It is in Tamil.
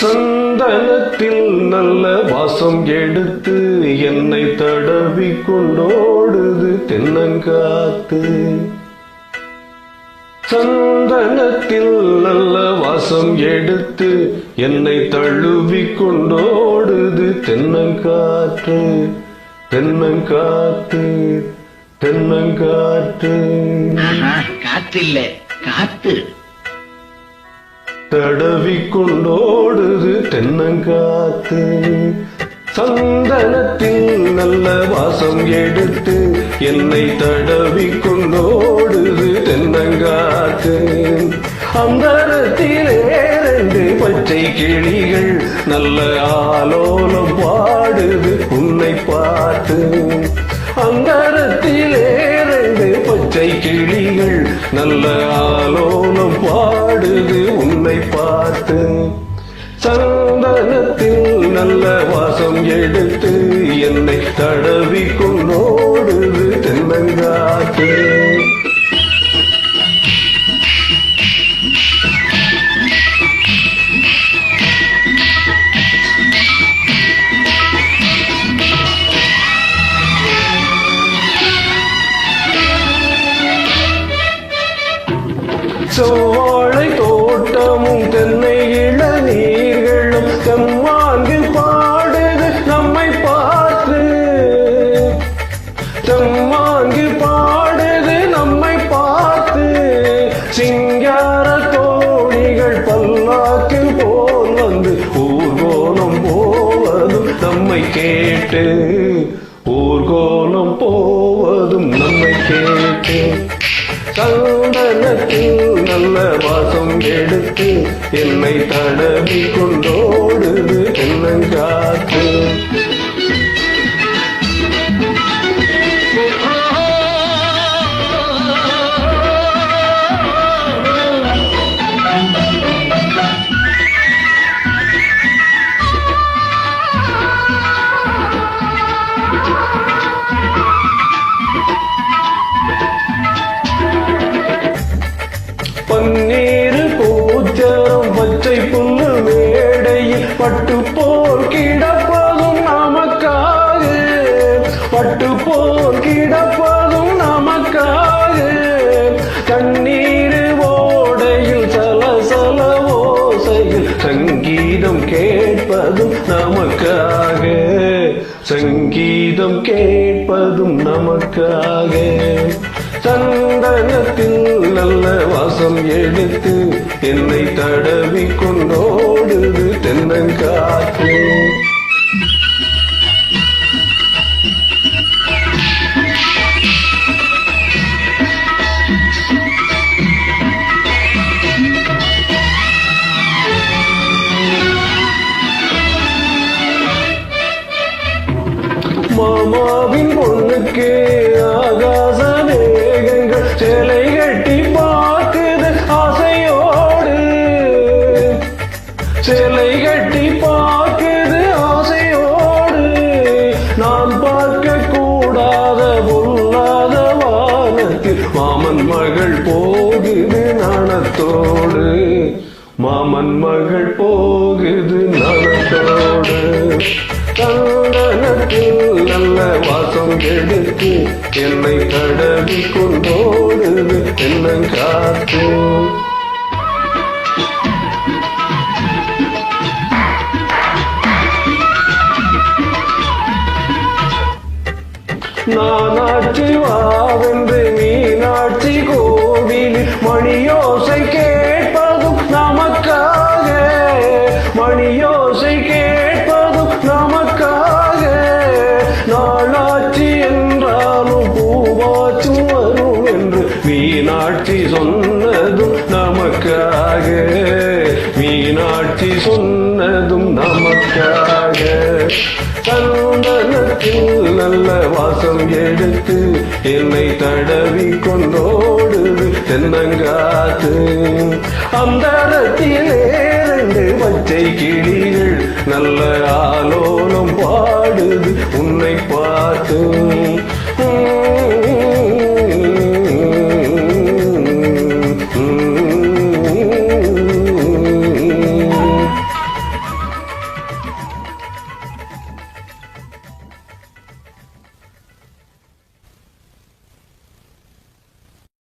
சந்தனத்தில் நல்ல வாசம் எடுத்து என்னை தடவி கொண்டோடுது தென்னங்காத்து. சந்தனத்தில் நல்ல வாசம் எடுத்து என்னை தழுவி கொண்டோடுது தென்னங்காற்று தென்னங்காத்து தென்னங்காற்று ஆஹா, காத்து காத்து. தடவி கொண்டோடுது தென்னங்காத்து. சந்தனத்தில் நல்ல வாசம் எடுத்து என்னை தடவி கொண்டோடுது தென்னங்காத்து. அந்தரத்திலே ரெண்டு பச்சை கிளிகள் நல்ல ஆலோலம் பாடுது உன்னை பார்த்து. அந்தரத்திலே ரெண்டு பச்சை கிளிகள் நல்ல ஆலோலம் பாடு நல்ல வாசம் எடுத்து என்னை தடவி கொண்டோடுது தென்னங்காத்து சோழை கேட்டு ஊர்கோலம் போவதும் நம்மை கேட்டு. சந்தனத்தில் நல்ல வாசம் எடுத்து என்னை தடவி கொண்டோடுது என்னங்கா பட்டு போல் கிடப்பதும் நமக்காக. கண்ணீர் ஓடையில் சலசல ஓசையில் சங்கீதம் கேட்பதும் நமக்காக. சங்கீதம் கேட்பதும் நமக்காக. சந்தனத்தில் நல்ல வாசம் எடுத்து என்னை தடவி கொண்டோடுது தென்னங்காற்று. நாணத்தோடு மாமன் மகள் போகுது நாணத்தோடு சந்தனத்தில் நல்ல வாசம் எடுத்து என்னை தடவி கொண்டோடுது காத்து நானாட்சி வாவென்று மீனாட்சி கோவில் மணியோ சொன்னதும் நமக்காக. சந்தனத்தில் நல்ல வாசம் எடுத்து என்னை தடவி கொண்டோடுது தென்னங்காத்து. அந்தரத்திலே ரெண்டு பச்சை கிளிகள் நல்ல ஆலோலம் பாடுது உன்னை பார்த்து.